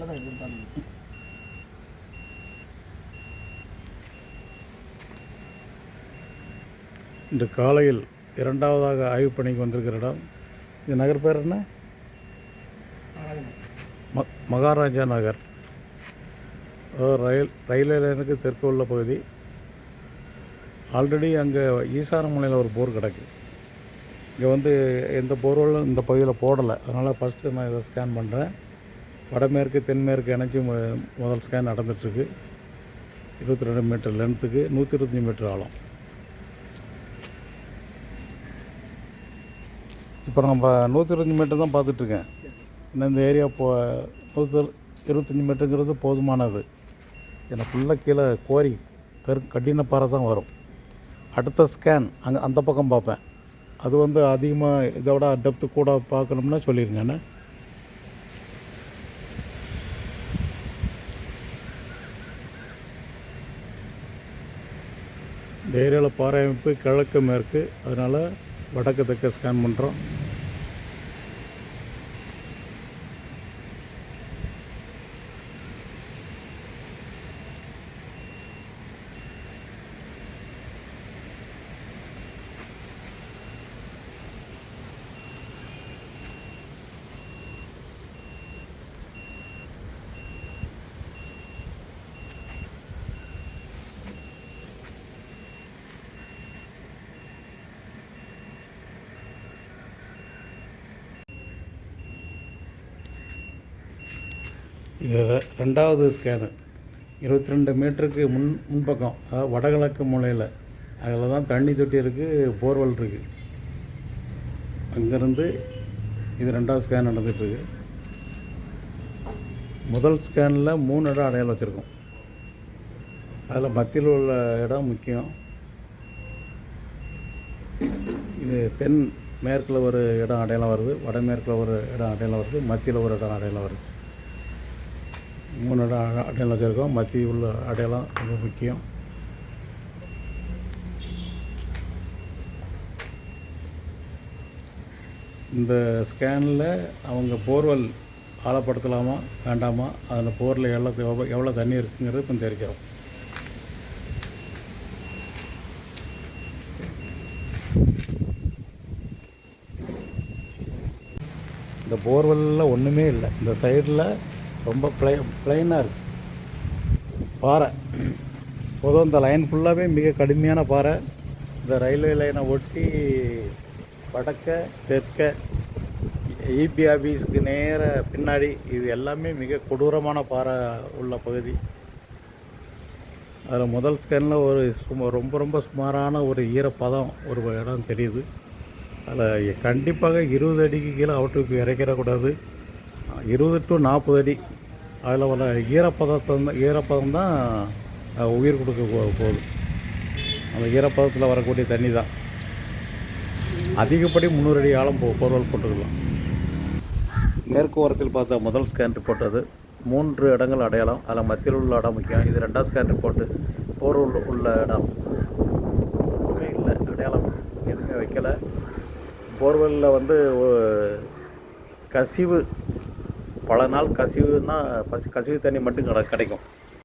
வீட்டில் தான் இருந்தாங்க இன்று காலையில் இரண்டாவதாக ஆய்வு பணிக்கு வந்திருக்கிற இடம் இந்த நகர் பேர் என்ன? ம மகாராஜா நகர். ரயில் ரயில்வே லைனுக்கு தெற்கு உள்ள பகுதி. ஆல்ரெடி அங்கே ஈசாரமலையில் ஒரு போர் கிடக்கு. இங்கே வந்து எந்த போர்வெல்லும் இந்த பகுதியில் போடலை. அதனால் ஃபஸ்ட்டு நான் இதை ஸ்கேன் பண்ணுறேன். வடமேற்கு தென்மேற்கு இணைச்சி முதல் ஸ்கேன் நடந்துட்டுருக்கு. இருபத்தி ரெண்டு மீட்டர் லென்த்துக்கு நூற்றி இருபத்தஞ்சி மீட்டர் ஆழம். இப்போ நம்ம நூற்றி இருபத்தஞ்சி மீட்டர் தான் பார்த்துட்ருக்கேன் இன்னும் இந்த ஏரியா போ நூற்றி இருபத்தஞ்சி மீட்டருங்கிறது போதுமானது. ஏன்னா ஃபுல்லாக கீழே கோரி கரு கடின பாறை தான் வரும். அடுத்த ஸ்கேன் அங்கே அந்த பக்கம் பார்ப்பேன். அது வந்து அதிகமாக இதோட டெப்த்து கூட பார்க்கணும்னா சொல்லிடுங்க இந்த ஏரியாவில் பாறை அமைப்பு கிழக்கு மேற்கு அதனால் வடக்கு தெற்க ஸ்கேன் பண்ணுறோம் இது ரெண்டாவது ஸ்கேனு இருபத்தி ரெண்டு மீட்டருக்கு முன் முன்பக்கம் அதாவது வடகிழக்கு மூலையில். அதில் தான் தண்ணி தொட்டி இருக்குது போர்வெல் இருக்குது அங்கேருந்து இது ரெண்டாவது ஸ்கேன் நடந்துகிட்ருக்கு முதல் ஸ்கேனில் மூணு இடம் அடையாளம் வச்சுருக்கோம். அதில் மத்தியில் உள்ள இடம் முக்கியம். இது தென் மேற்கில் ஒரு இடம் அடையாளம் வருது வடமேற்கில் ஒரு இடம் அடையாளம் வருது மத்தியில் ஒரு இடம் அடையாளம் வருது. மூணு இடம் அட- அடையாளம் வச்சுருக்கோம். மத்திய உள்ள அடையாளம் ரொம்ப முக்கியம். இந்த ஸ்கேனில் அவங்க போர்வெல் ஆழப்படுத்தலாமா வேண்டாமா? அதில் போரில் எவ்வளோ எவ்வளோ எவ்வளோ தண்ணி இருக்குங்கிறது இப்போ தெரிக்கிறோம் இந்த போர்வெல்லில் ஒன்றுமே இல்லை. இந்த சைடில் ரொம்ப ப்ளை ப்ளைனாக இருக்குது பாறை. பொதுவாக இந்த லைன் ஃபுல்லாகவே மிக கடுமையான பாறை. இந்த ரயில்வே லைனை ஒட்டி வடக்க தெற்க இபி ஆஃபீஸுக்கு நேர பின்னாடி இது எல்லாமே மிக கொடூரமான பாறை உள்ள பகுதி. அதில் முதல் ஸ்கேனில் ஒரு சும ரொம்ப ரொம்ப சுமாரான ஒரு ஈரப்பதம் ஒரு இடம் தெரியுது. அதில் கண்டிப்பாக இருபது அடிக்கு கீழே அவுட்டுக்கு இறக்கிடக்கூடாது. இருபது டு நாற்பது அடி. அதில் வர ஈரப்பதத்தை ஈரப்பதம் தான் உயிர் கொடுக்க போகுது. அந்த ஈரப்பதத்தில் வரக்கூடிய தண்ணி தான் அதிகப்படி முந்நூறு அடி ஆழம் போ போர்வல் போட்டுக்கலாம். மேற்கு ஓரத்தில் பார்த்த முதல் ஸ்கேன் ரிப்போர்ட் அது. மூன்று இடங்கள் அடையாளம். அதில் மத்தியில் உள்ள இடம் முக்கியம். இது ரெண்டாம் ஸ்கேன் ரிப்போர்ட்டு போர்வல் உள்ள இடம். இல்லை. அடையாளம் எதுவுமே வைக்கலை. போர்வெல்லில் வந்து கசிவு பல நாள் கசிவுன்னா பசி கசிவு தண்ணி மட்டும் கிடைக்கும்.